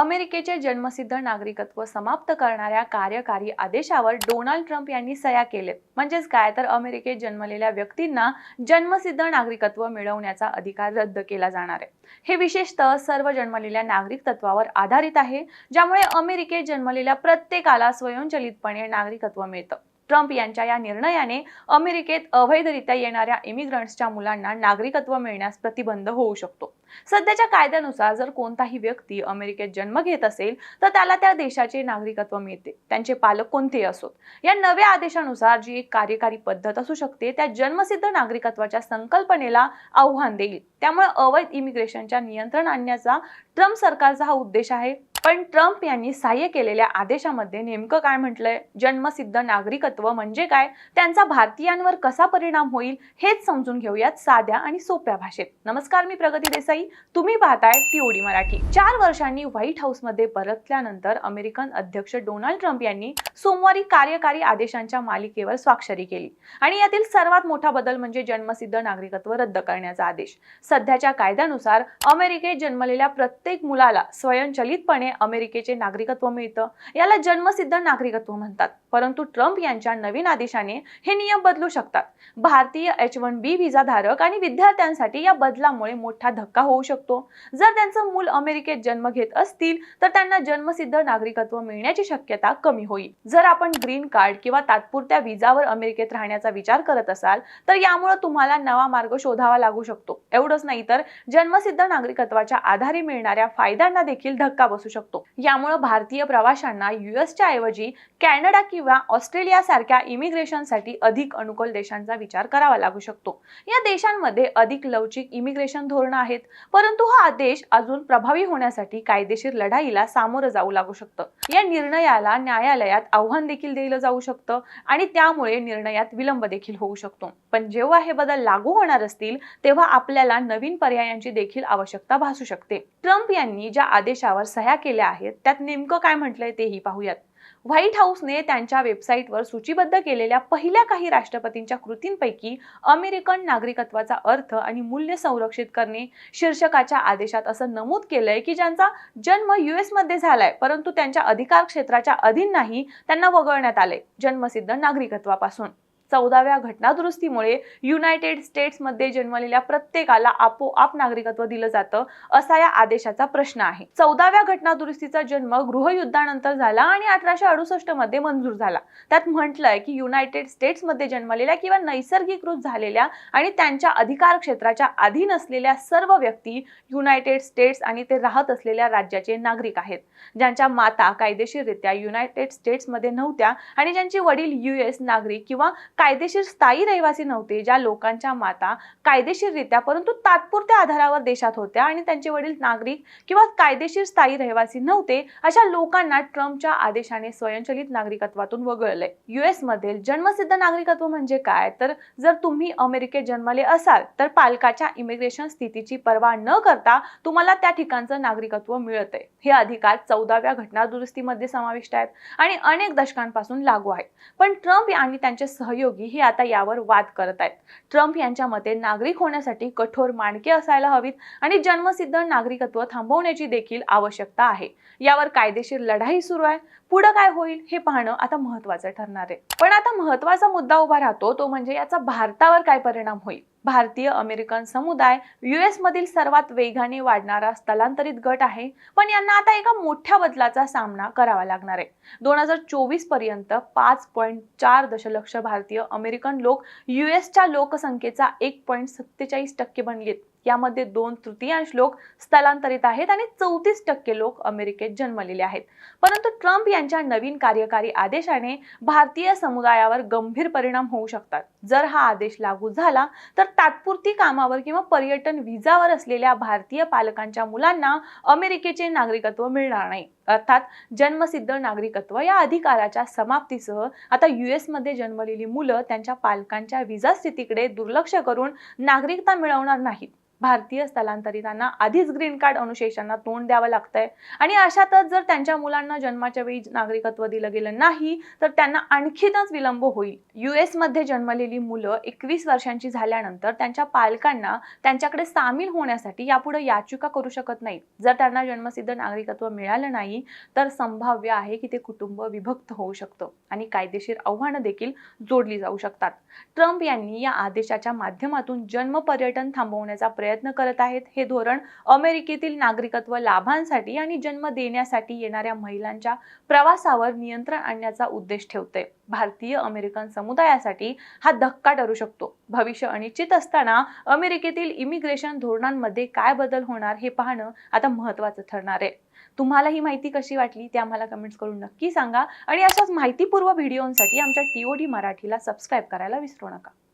अमेरिकेचे जन्मसिद्ध नागरिकत्व समाप्त करणाऱ्या कार्यकारी आदेशावर डोनाल्ड ट्रम्प यांनी सह्या केलेत म्हणजेच काय? तर अमेरिकेत जन्मलेल्या व्यक्तींना जन्मसिद्ध नागरिकत्व मिळवण्याचा अधिकार रद्द केला जाणार आहे. हे विशेषतः सर्व जन्मलेल्या नागरिक तत्वावर आधारित आहे ज्यामुळे अमेरिकेत जन्मलेल्या प्रत्येकाला स्वयंचलितपणे नागरिकत्व मिळतं. ट्रम्प यांच्या या निर्णयाने अमेरिकेत अवैधरित्या येणाऱ्या इमिग्रंट्सच्या मुलांना नागरिकत्व मिळण्यास प्रतिबंध होऊ शकतो. सध्याच्या कायद्यानुसार जर कोणताही व्यक्ती अमेरिकेत जन्म घेत असेल तर त्याला त्या देशाचे नागरिकत्व मिळते. त्यांचे पालक कोणतेही असोत. या नव्या आदेशानुसार जी एक कार्यकारी पद्धत असू शकते त्या जन्मसिद्ध नागरिकत्वाच्या संकल्पनेला आव्हान देईल. त्यामुळे अवैध इमिग्रेशनच्या नियंत्रण आणण्याचा ट्रम्प सरकारचा हा उद्देश आहे. पण ट्रम्प यांनी सहाय्य केलेल्या आदेशामध्ये नेमकं काय म्हटलंय? जन्मसिद्ध नागरिकत्व म्हणजे काय? त्यांचा भारतीयांवर कसा परिणाम होईल? हेच समजून घेऊयात साध्या आणि सोप्या भाषेत. नमस्कार मी प्रगती देसाई. तुम्ही पाहताय टीओडी मराठी. चार वर्षांनी व्हाईट हाऊसमध्ये परतल्यानंतर अमेरिकन अध्यक्ष डोनाल्ड ट्रम्प यांनी सोमवारी कार्यकारी आदेशांच्या मालिकेवर स्वाक्षरी केली. आणि यातील सर्वात मोठा बदल म्हणजे जन्मसिद्ध नागरिकत्व रद्द करण्याचा आदेश. सध्याच्या कायद्यानुसार अमेरिकेत जन्मलेल्या प्रत्येक मुलाला स्वयंचलितपणे अमेरिकेचे नागरिकत्व मिळतं. याला जन्मसिद्ध नागरिकत्व म्हणतात. परंतु ट्रम्प यांच्या नवीन आदेशाने हे नियम बदलू शकतात. भारतीय एच वन बी व्हिसा धारक आणि विद्यार्थ्यांसाठी या बदलामुळे मोठा धक्का होऊ शकतो. जर त्यांचं मूल अमेरिकेत जन्म घेत असतील तर त्यांना जन्मसिद्ध नागरिकत्व मिळण्याची शक्यता कमी होईल. जर आपण ग्रीन कार्ड किंवा तात्पुरत्या विजावर अमेरिकेत राहण्याचा विचार करत असाल तर यामुळे तुम्हाला नवा मार्ग शोधावा लागू शकतो. एवढंच नाही तर जन्मसिद्ध नागरिकत्वाच्या आधारे मिळणाऱ्या फायद्यांना देखील धक्का बसू शकतो. यामुळे भारतीय प्रवाशांना युएसच्या ऐवजी कॅनडा किंवा ऑस्ट्रेलिया सारख्या इमिग्रेशनसाठी अधिक अनुकूल देशांचा विचार करावा लागू शकतो. या देशांमध्ये अधिक लवचिक इमिग्रेशन धोरणं आहेत परंतु हा आदेश अजून प्रभावी होण्यासाठी कायदेशीर लढाईला सामोरं जाऊ लागू शकतं. या निर्णयाला न्यायालयात आव्हान देखील दिलं जाऊ शकतं आणि त्यामुळे निर्णयात विलंब देखील होऊ शकतो. पण जेव्हा हे बदल लागू होणार असतील तेव्हा आपल्याला नवीन पर्यायांची देखील आवश्यकता भासू शकते. ट्रम्प यांनी ज्या आदेशावर सह्या केल्या आहेत त्यात नेमकं काय म्हटलंय तेही पाहूयात. व्हाईट हाऊसने त्यांच्या वेबसाईटवर सूचीबद्ध केलेल्या पहिल्या काही राष्ट्रपतींच्या कृतींपैकी अमेरिकन नागरिकत्वाचा अर्थ आणि मूल्य संरक्षित करणे शीर्षकाच्या आदेशात असं नमूद केलंय की ज्यांचा जन्म युएसमध्ये झालाय परंतु त्यांच्या अधिकार क्षेत्राच्या अधीन नाही त्यांना वगळण्यात आले जन्मसिद्ध नागरिकत्वापासून. चौदाव्या घटनादुरुस्तीमुळे युनायटेड स्टेट्समध्ये जन्मलेल्या प्रत्येकाला आपोआप नागरिकत्व दिलं जातं असा या आदेशाचा प्रश्न आहे. चौदाव्या घटनादुरुस्तीचा जन्म गृहयुद्धानंतर झाला आणि अठराशे अडुसष्टमध्ये मंजूर झाला. त्यात म्हटलंय की युनायटेड स्टेट्समध्ये जन्मलेल्या किंवा नैसर्गिकृत झालेल्या आणि त्यांच्या अधिकार क्षेत्राच्या अधीन असलेल्या सर्व व्यक्ती युनायटेड स्टेट्स आणि ते राहत असलेल्या राज्याचे नागरिक आहेत. ज्यांच्या माता कायदेशीररित्या युनायटेड स्टेट्समध्ये नव्हत्या आणि ज्यांचे वडील युएस नागरिक किंवा कायदेशीर स्थायी रहिवासी नव्हते ज्या लोकांच्या माता कायदेशीररित्या परंतु तात्पुरत्या आधारावर देशात होत्या आणि त्यांचे वडील नागरिक किंवा कायदेशीर स्थायी रहिवासी नव्हते अशा लोकांना ट्रम्पच्या आदेशाने स्वयंचलित नागरिकत्वातून वगळलंय युएस मधील जन्मसिद्ध नागरिकत्व म्हणजे काय? तर जर तुम्ही अमेरिकेत जन्मले असाल तर पालकाच्या इमिग्रेशन स्थितीची पर्वा न करता तुम्हाला त्या ठिकाणचं नागरिकत्व मिळतंय हे अधिकार चौदाव्या घटनादुरुस्तीमध्ये समाविष्ट आहेत आणि अनेक दशकांपासून लागू आहेत. पण ट्रम्प आणि त्यांचे सहयोगी हे आता यावर वाद करत आहेत. ट्रम्प यांच्या मते नागरिक होण्यासाठी कठोर मानके असायला हवीत आणि जन्मसिद्ध नागरिकत्व थांबवण्याची देखील आवश्यकता आहे. यावर कायदेशीर लढाई सुरू आहे. पुढे काय होईल हे पाहणं आता महत्वाचं ठरणार आहे. पण आता महत्त्वाचा मुद्दा उभा राहतो तो म्हणजे याचा भारतावर काय परिणाम होईल? भारतीय अमेरिकन समुदाय युएस मधील सर्वात वेगाने वाढणारा स्थलांतरित गट आहे. पण यांना आता एका मोठ्या बदलाचा सामना करावा लागणार आहे. दोन हजार चोवीसपर्यंत पाच पॉईंट चार दशलक्ष भारतीय अमेरिकन लोक युएसच्या लोकसंख्येचा एक पॉईंट सत्तेचाळीस टक्के बनलेत. यामध्ये दोन तृतीयांश लोक स्थलांतरित आहेत आणि चौतीस टक्के लोक अमेरिकेत जन्मलेले आहेत. परंतु ट्रम्प यांच्या नवीन कार्यकारी आदेशाने भारतीय समुदायावर गंभीर परिणाम होऊ शकतात. जर हा आदेश लागू झाला तर तात्पुरती कामावर किंवा पर्यटन व्हिजावर असलेल्या भारतीय पालकांच्या मुलांना अमेरिकेचे नागरिकत्व मिळणार नाही. अर्थात जन्मसिद्ध नागरिकत्व या अधिकाराच्या समाप्तीसह आता युएसमध्ये जन्मलेली मुलं त्यांच्या पालकांच्या विजा स्थितीकडे दुर्लक्ष करून नागरिकता मिळवणार नाहीत. भारतीय स्थलांतरितांना आधीच ग्रीन कार्ड अनुशेषांना तोंड द्यावं लागतंय. आणि अशातच जर त्यांच्या मुलांना जन्माच्या वेळी नागरिकत्व दिलं गेलं नाही तर त्यांना आणखीनच विलंब होईल. युएसमध्ये जन्मलेली मुलं एकवीस वर्षांची झाल्यानंतर त्यांच्या पालकांना त्यांच्याकडे सामील होण्यासाठी यापुढे याचिका करू शकत नाहीत. जर त्यांना जन्मसिद्ध नागरिकत्व मिळालं नाही नाही तर संभाव्य आहे की ते कुटुंब विभक्त होऊ शकतं आणि कायदेशीर आव्हानं देखील जोडली जाऊ शकतात. ट्रम्प यांनी या आदेशाच्या माध्यमातून जन्म पर्यटन थांबवण्याचा प्रयत्न करत आहेत. हे धोरण अमेरिकेतील नागरिकत्व लाभांसाठी आणि जन्म देण्यासाठी येणाऱ्या महिलांच्या प्रवासावर नियंत्रण आणण्याचा उद्देश ठेवते. भारतीय अमेरिकन समुदायासाठी हा धक्का ठरू शकतो. भविष्य अनिश्चित असताना अमेरिकेतील इमिग्रेशन धोरणांमध्ये काय बदल होणार हे पाहणं आता महत्त्वाचं ठरणार आहे. तुम्हाला ही माहिती कशी वाटली ते आम्हाला कमेंट्स करून नक्की सांगा आणि अशाच माहितीपूर्व व्हिडिओंसाठी आमच्या टीओडी मराठीला सबस्क्राईब करायला विसरू नका.